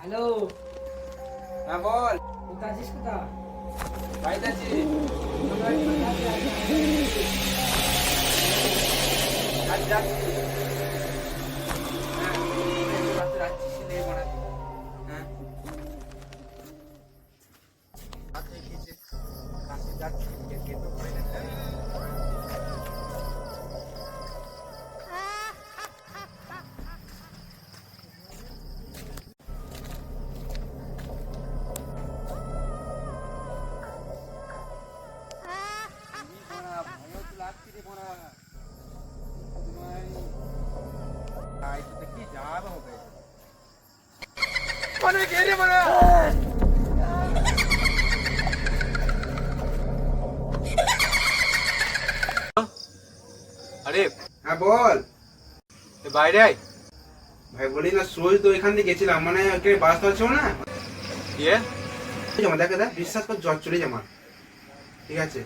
Hello হ্যাঁ বল কোথায় আছিস কোথায় বাড়িতে আছি আমরা একটু কাজে আছি। আজ যাচ্ছি আরে হ্যাঁ বল। বাইরে আয়। ভাই বলি না সোজ তো এখান দিয়ে গেছিলাম মানে ওকে বাস ধরছিল না? ইয়ে জমা দেখে দেখ বিশ্বাস কর জ্বর চলে যামা ঠিক আছে?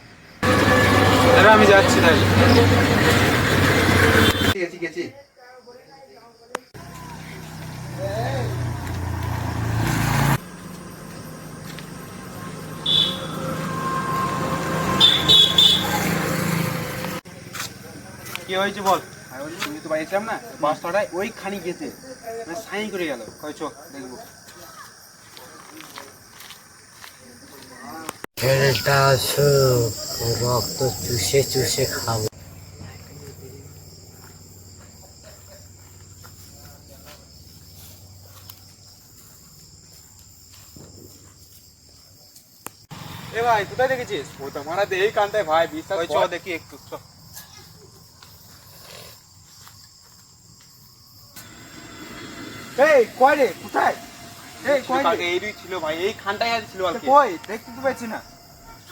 আমি যাচ্ছি তাহলে ঠিক আছে ঠিক আছে কি হয়েছে বল? তুমি তো বাড়িছিলাম না বাস ধরায় ওইখানে গেছে মানে সাইন করে গেল। দেখব। ছেলেটা রক্ত চুষে চুষে খাব। এ ভাই কোথায় দেখেছিস? ও তো মারাতে এই কানটায় ভাই বিশ্বাস দেখি একটু চ। এই কই রে? কোথায়? এই কই রে? কালকে ছিল ভাই এই খানটায় আর ছিল কালকে কই? দেখতে তো পাচ্ছি না।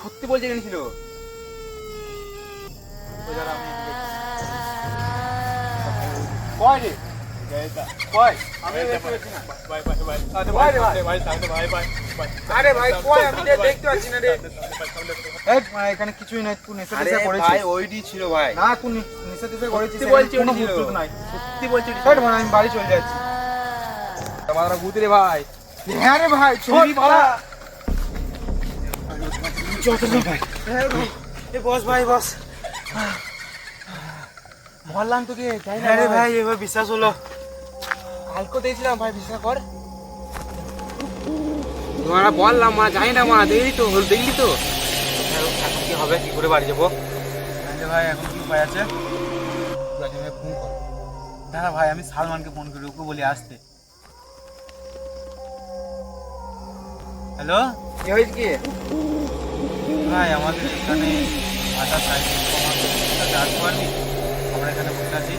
সত্যি বলছে এখানে ছিল। আমি ভাই আরে ভাই আমি দেখতে পাচ্ছি না রে। এখানে কিছুই নাই। তুই নেশা আরে করেছিস। ভাই ওইরই ছিল ভাই। না তুই নেশা করেছিস সত্যি বলছি ছিল। বলছে মানে আমি বাড়ি চলে যাচ্ছি। আমাদের ভূত রে ভাই? হ্যাঁ রে ভাই ছবি পালা এ বস ভাই বস। বললাম তোকে যাই হ্যাঁ রে ভাই। এবার বিশ্বাস হলো। কালকে দিয়েছিলাম ভাই বিশ্বাস কর। তোমারা বললাম মা যাই না মা দেখলি তো হল দেখলি তো? এখন কি হবে কি করে বাড়ি যাব? ভাই এখন কি উপায় আছে? তুই ফোন কর। দাঁড়া ভাই আমি সালমানকে ফোন করি ওকে বলি আসতে। হ্যালো? কি হয়েছে কি? ভাই আমাদের এখানে আটা সাইকেল আসতে পারবি আমরা এখানে বসে আছি।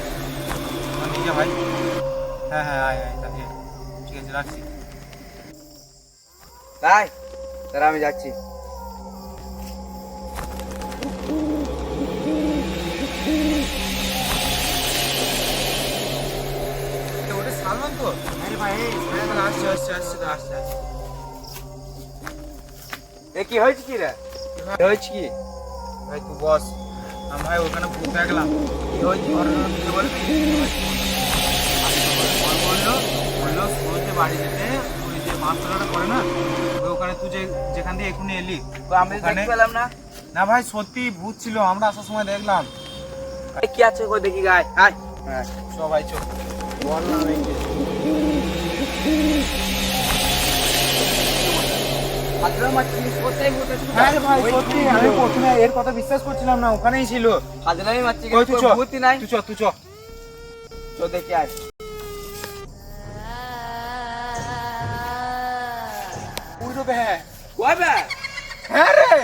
ভাই। হ্যাঁ হ্যাঁ আয় আয় তাকে। ঠিক আছে রাখছি। তাই তারা আমি যাচ্ছি। ওটা সালমান তো? আরে ভাই আসছে আসছে আসছে আসছে আসছে। এ কি হয়েছে কি রে? কি হয়েছে কি? ভাই তুই বস আমি ভাই ওখানে ভূত দেখলাম কি হয়েছে? বলল সুরজে বাড়ি যেতে ওই যে মাছতলাটা করে না ওখানে তুই যে যেখান দিয়ে এখুনি এলি আমি ওখানে- দেখতে পেলাম না। না ভাই সত্যি ভূত ছিল আমরা আসার সময় দেখলাম। কি আছে কই দেখি গায় আয়। হ্যাঁ সবাই চো বল না হ্যাঁ ভাই সত্যি আমি প্রথমে এর কথা বিশ্বাস করছিলাম না ওখানেই ছিল। হাজরামি চ ভূতই নাই। তুই চ তুই চ। দেখি আয়। ওই তো হ্যাঁ হ্যাঁ রে!